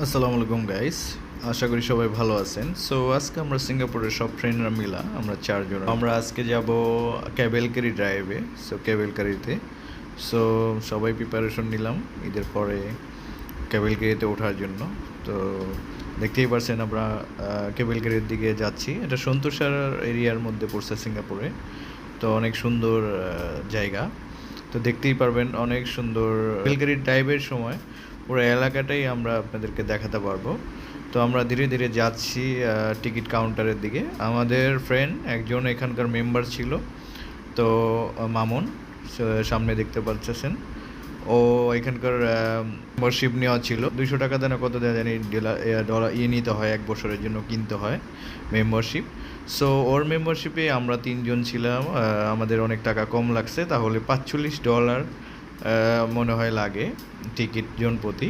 আসসালামু আলাইকুম গাইস আশা করি সবাই ভালো আছেন। সো আজকে আমরা সিঙ্গাপুরের সব ফ্রেন্ডরা মিলা আমরা চারজন। আমরা আজকে যাব ক্যাবেলকারি ড্রাইভে সো ক্যাবেলকারিতে। সো সবাই প্রিপারেশন নিলাম ঈদের পরে ক্যাবেলকারিতে ওঠার জন্য। তো, দেখতেই পারছেন আমরা ক্যাবেলকারির দিকে যাচ্ছি। এটা সন্তোষার এরিয়ার মধ্যে পড়ছে সিঙ্গাপুরে। তো, অনেক সুন্দর জায়গা। তো, দেখতেই পারবেন অনেক সুন্দর ক্যাবেলকারির ড্রাইভের সময় পুরো এলাকাটাই আমরা আপনাদেরকে দেখাতে পারব। তো আমরা ধীরে ধীরে যাচ্ছি টিকিট কাউন্টারের দিকে। আমাদের ফ্রেন্ড একজন এখানকার মেম্বার ছিল, তো মামুন সামনে দেখতে পাচ্ছেন। ও এখানকার মেম্বারশিপ নেওয়া ছিল। দুইশো টাকা দেন কত দেওয়া জানি ডলার ইয়ে নিতে হয়, এক বছরের জন্য কিনতে হয় মেম্বারশিপ সো ওর মেম্বারশিপে আমরা তিনজন ছিলাম আমাদের অনেক টাকা কম লাগছে, তাহলে পাঁচচল্লিশ ডলার মনে হয় লাগে টিকিট জন প্রতি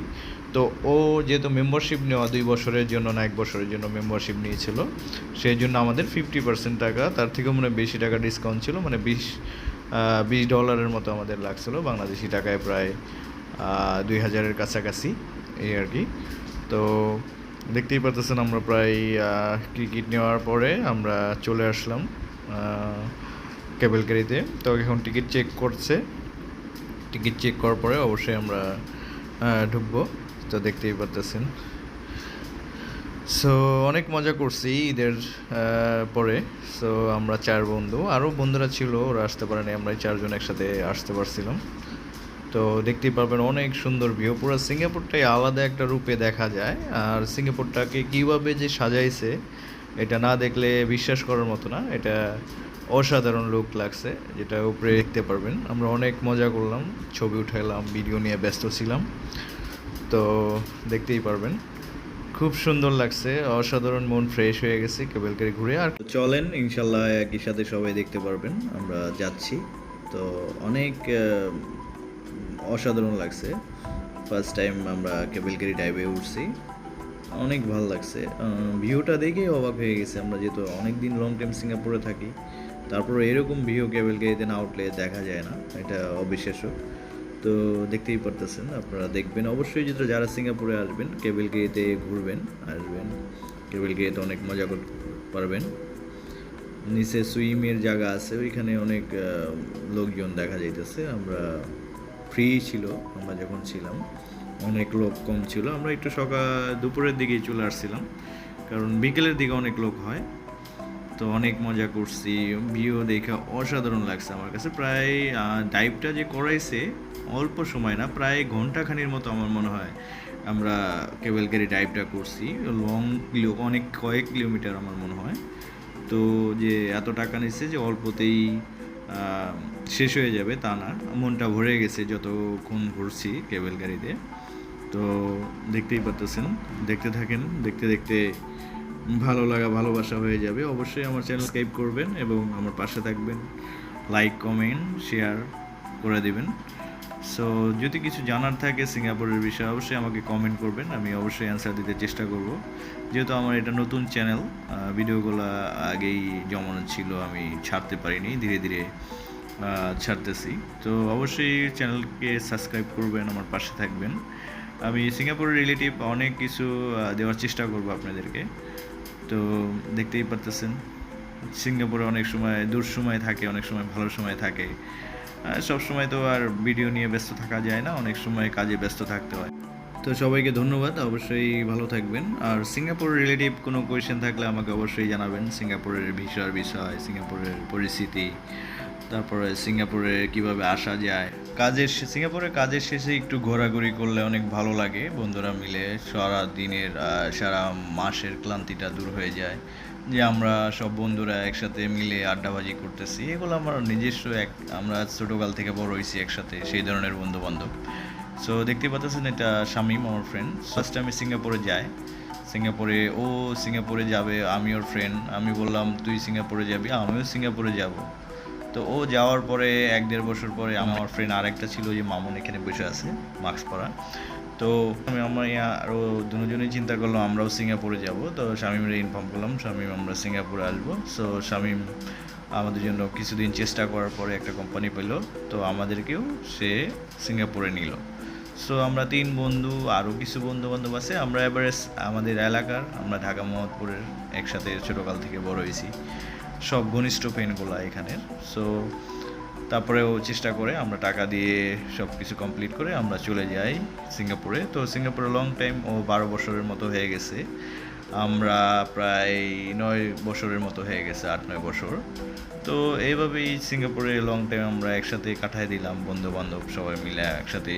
তো ও যেহেতু মেম্বারশিপ নেওয়া দুই বছরের জন্য না, এক বছরের জন্য মেম্বারশিপ নিয়েছিল, সেই জন্য আমাদের ফিফটি পার্সেন্ট টাকা, তার থেকেও মানে বেশি টাকা ডিসকাউন্ট ছিল মানে বিশ বিশ ডলারের মতো আমাদের লাগছিল, বাংলাদেশি টাকায় প্রায় দুই হাজারের কাছাকাছি, এই আর কি। তো দেখতেই পারতেছেন আমরা প্রায় টিকিট নেওয়ার পরে আমরা চলে আসলাম কেবলকারিতে। তো এখন টিকিট চেক করছে। টিকিট চেক করার পরে অবশ্যই আমরা ঢুকবো। তো দেখতেই পারতেছেন। সো অনেক মজা করছি ঈদের পরে। সো আমরা চার বন্ধু। আরও বন্ধুরা ছিল, ওরা আসতে পারেনি আমরা চারজন একসাথে আসতে পারছিলাম। তো দেখতেই পারবেন, অনেক সুন্দর ভিউ পুরো সিঙ্গাপুরটাই আলাদা একটা রূপে দেখা যায়। আর সিঙ্গাপুরটাকে কীভাবে যে সাজাইছে, এটা না দেখলে বিশ্বাস করার মতো না। এটা অসাধারণ লুক লাগছে, যেটা উপরে দেখতে পারবেন। আমরা অনেক মজা করলাম, ছবি উঠাইলাম ভিডিও নিয়ে ব্যস্ত ছিলাম। তো দেখতেই পারবেন। খুব সুন্দর লাগছে, অসাধারণ মন ফ্রেশ হয়ে গেছে কেবলকারি ঘুরে। আর চলেন, ইনশাল্লাহ একই সাথে সবাই দেখতে পারবেন, আমরা যাচ্ছি। তো অনেক অসাধারণ লাগছে। ফার্স্ট টাইম আমরা কেবলকারি ডাইভে উঠছি। অনেক ভালো লাগছে। ভিউটা দেখেই অবাক হয়ে গেছে আমরা, যেহেতু অনেক দিন লং টাইম সিঙ্গাপুরে থাকি। তারপর এরকম ভিউ কেবলকারিতে না উঠলে দেখা যায় না, এটা অবিশ্বাস্য। তো দেখতেই পারতেছেন, আপনারা দেখবেন। অবশ্যই যেটা যারা সিঙ্গাপুরে আসবেন কেবলকারিতে ঘুরবেন, আসবেন। কেবলকারিতে অনেক মজা করতে পারবেন। নিচে সুইমের জায়গা আছে, ওইখানে অনেক লোকজন দেখা যাইতেছে। আমরা ফ্রি ছিল, আমরা যখন ছিলাম, অনেক লোক কম ছিল। আমরা একটু সকাল দুপুরের দিকেই চলে আসছিলাম, কারণ বিকেলের দিকে অনেক লোক হয়। তো অনেক মজা করছি। ভিউ দেখে অসাধারণ লাগছে আমার কাছে। প্রায় ডাইভটা যে করাইছে, অল্প সময় না, প্রায় ঘন্টাখানির মতো আমার মনে হয় আমরা কেবল গাড়ি ডাইভটা করছি। লং অনেক কয়েক কিলোমিটার আমার মনে হয়। তো যে এত টাকা নিচ্ছে যে অল্পতেই শেষ হয়ে যাবে তা না। মনটা ভরে গেছে যতক্ষণ ঘুরছি কেবল গাড়িতে। তো দেখতেই পারতেছেন, দেখতে থাকেন, দেখতে দেখতে ভালো লাগা, ভালোবাসা হয়ে যাবে। অবশ্যই আমার চ্যানেল সাবস্ক্রাইব করবেন এবং আমার পাশে থাকবেন। লাইক কমেন্ট শেয়ার করে দিবেন। সো যদি কিছু জানার থাকে সিঙ্গাপুরের বিষয়ে, অবশ্যই আমাকে কমেন্ট করবেন। আমি অবশ্যই অ্যান্সার দিতে চেষ্টা করব। যেহেতু আমার এটা নতুন চ্যানেল ভিডিওগুলো আগেই জমানো ছিল, আমি ছাড়তে পারিনি, ধীরে ধীরে ছাড়তেছি। তো অবশ্যই চ্যানেলকে সাবস্ক্রাইব করবেন, আমার পাশে থাকবেন। আমি সিঙ্গাপুরের রিলেটিভ অনেক কিছু দেওয়ার চেষ্টা করব আপনাদেরকে। তো দেখতেই পারতেছেন, সিঙ্গাপুরে অনেক সময়, দূর সময় থাকে, অনেক সময় ভালো সময় থাকে। সব সময় তো আর ভিডিও নিয়ে ব্যস্ত থাকা যায় না, অনেক সময় কাজে ব্যস্ত থাকতে হয়। তো সবাইকে ধন্যবাদ, অবশ্যই ভালো থাকবেন। আর সিঙ্গাপুর রিলেটিভ কোনো কোয়েশ্চেন থাকলে আমাকে অবশ্যই জানাবেন, সিঙ্গাপুরের ভিসার বিষয়, সিঙ্গাপুরের পরিস্থিতি। তারপরে সিঙ্গাপুরে কীভাবে আসা যায়? কাজের সিঙ্গাপুরে কাজের শেষে একটু ঘোরাঘুরি করলে অনেক ভালো লাগে। বন্ধুরা মিলে সারা দিনের সারা মাসের ক্লান্তিটা দূর হয়ে যায়। যে আমরা সব বন্ধুরা একসাথে মিলে আড্ডাবাজি করতেছি। এগুলো আমার নিজস্ব এক, আমরা ছোটোকাল থেকে বড় হয়েছি একসাথে, সেই ধরনের বন্ধু বান্ধব সো দেখতে পাচ্ছেন এটা শামীম, আমার ফ্রেন্ড ফার্স্ট আমি সিঙ্গাপুরে যাই সিঙ্গাপুরে, ও সিঙ্গাপুরে যাবে, আমি ওর ফ্রেন্ড আমি বললাম, তুই সিঙ্গাপুরে যাবি? আমিও সিঙ্গাপুরে যাব। তো ও যাওয়ার পরে এক দেড় বছর পরে আমার ফ্রেন্ড আরেকটা ছিল যে, মামুন এখানে বসে আছে মাস্ক পরা। তো আমি, আমার আরও দুজনেই চিন্তা করলাম, আমরাও সিঙ্গাপুরে যাব। তো শামীমরে ইনফর্ম করলাম, শামীম, আমরা সিঙ্গাপুরে আসব। সো শামীম আমাদের জন্য কিছুদিন চেষ্টা করার পরে একটা কোম্পানি পেল। তো আমাদেরকেও সে সিঙ্গাপুরে নিল। সো আমরা তিন বন্ধু আরও কিছু বন্ধু বান্ধব আছে। আমরা এবারে আমাদের এলাকার, আমরা ঢাকা মোহাম্মদপুরের একসাথে ছোটোকাল থেকে বড় হয়েছি। সব ঘনিষ্ঠ ফ্রেন্ডগুলো এখানের সো তারপরেও চেষ্টা করে আমরা টাকা দিয়ে সব কিছু কমপ্লিট করে আমরা চলে যাই সিঙ্গাপুরে। তো সিঙ্গাপুরে লং টাইম ও বারো বছরের মতো হয়ে গেছে। আমরা প্রায় নয় বছরের মতো হয়ে গেছে, আট নয় বছর। তো এইভাবেই সিঙ্গাপুরে লং টাইম আমরা একসাথে কাটায় দিলাম বন্ধু বান্ধব সবাই মিলে একসাথে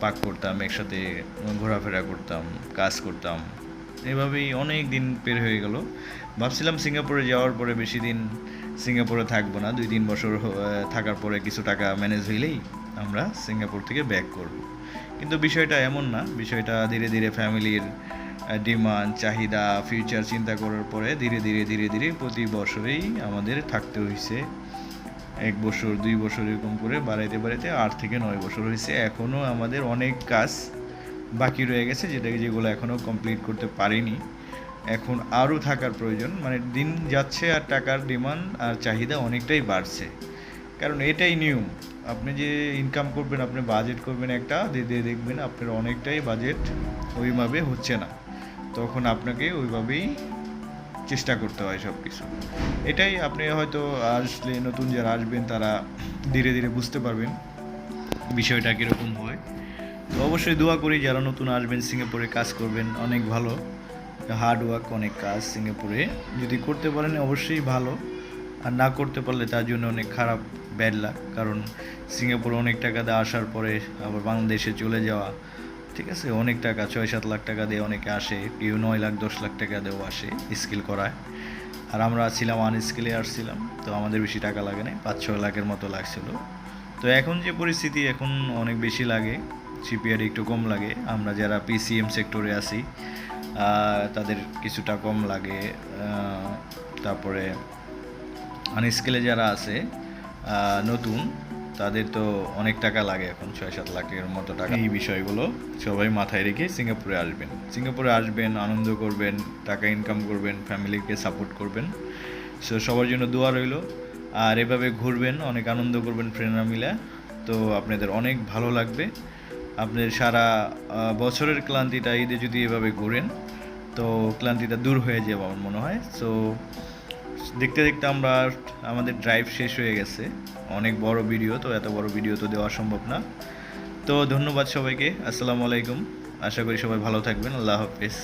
পাক করতাম, একসাথে ঘোরাফেরা করতাম, কাজ করতাম। এভাবেই অনেক দিন পের হয়ে গেল। ভাবছিলাম সিঙ্গাপুরে যাওয়ার পরে বেশি দিন সিঙ্গাপুরে থাকব না, দুই তিন বছর থাকার পরে কিছু টাকা ম্যানেজ হইলেই আমরা সিঙ্গাপুর থেকে ব্যাক করব। কিন্তু বিষয়টা এমন না, বিষয়টা ধীরে ধীরে ফ্যামিলির ডিমান্ড চাহিদা ফিউচার চিন্তা করার পরে ধীরে ধীরে ধীরে ধীরে প্রতি বছরেই আমাদের থাকতে হয়েছে এক বছর, দুই বছর এরকম করে বাড়াইতে বাড়াইতে আট থেকে নয় বছর হয়েছে এখনও আমাদের অনেক কাজ বাকি রয়ে গেছে, যেটাকে যেগুলো এখনও কমপ্লিট করতে পারিনি। এখন আরও থাকার প্রয়োজন। মানে দিন যাচ্ছে আর টাকার ডিমান্ড আর চাহিদা অনেকটাই বাড়ছে। কারণ এটাই নিয়ম। আপনি যে ইনকাম করবেন, আপনি বাজেট করবেন একটা দিয়ে দেখবেন আপনার অনেকটাই বাজেট ওইভাবে হচ্ছে না। তখন আপনাকে ওইভাবেই চেষ্টা করতে হয় সব কিছু এটাই আপনি হয়তো আসলে নতুন যারা আসবেন, তারা ধীরে ধীরে বুঝতে পারবেন বিষয়টা কীরকম তো অবশ্যই দোয়া করি যারা নতুন আসবেন, সিঙ্গাপুরে কাজ করবেন, অনেক ভালো। হার্ড ওয়ার্ক অনেক কাজ সিঙ্গাপুরে। যদি করতে পারেন, অবশ্যই ভালো। আর না করতে পারলে তার জন্য অনেক খারাপ ব্যাড লাগ কারণ সিঙ্গাপুরে অনেক টাকা দিয়ে আসার পরে আবার বাংলাদেশে চলে যাওয়া, ঠিক আছে? অনেক টাকা ছয় সাত লাখ টাকা দিয়ে অনেকে আসে, কেউ নয় লাখ, দশ লাখ টাকা দিয়েও আসে স্কিল করায়। আর আমরা ছিলাম আনস্কিলে আসছিলাম, তো আমাদের বেশি টাকা লাগে না পাঁচ ছয় লাখের মতো লাগছিল। তো এখন যে পরিস্থিতি, এখন অনেক বেশি লাগে। সিপিআর একটু কম লাগে। আমরা যারা পিসিএম সেক্টরে আছি তাদের কিছুটা কম লাগে। তারপরে আনস্কিলে যারা আছে নতুন, তাদের তো অনেক টাকা লাগে এখন ছয় সাত লাখের মতো টাকা। এই বিষয়গুলো সবাই মাথায় রেখে সিঙ্গাপুরে আসবেন। সিঙ্গাপুরে আসবেন, আনন্দ করবেন, টাকা ইনকাম করবেন ফ্যামিলিকে সাপোর্ট করবেন। সো সবার জন্য দোয়া রইল। আর এভাবে ঘুরবেন, অনেক আনন্দ করবেন ফ্রেন্ডরা মিলে। তো আপনাদের অনেক ভালো লাগবে। আপনাদের সারা বছরের ক্লান্তিটা ঈদে যদি এভাবে ঘুরেন, তো ক্লান্তিটা দূর হয়ে যাবে আমার মনে হয়। সো দেখতে দেখতে আমরা আমাদের ড্রাইভ শেষ হয়ে গেছে। অনেক বড় ভিডিও তো এত বড় ভিডিও তো দেওয়া সম্ভব না। তো ধন্যবাদ সবাইকে, আসসালামু আলাইকুম। আশা করি সবাই ভালো থাকবেন। আল্লাহ হাফেজ।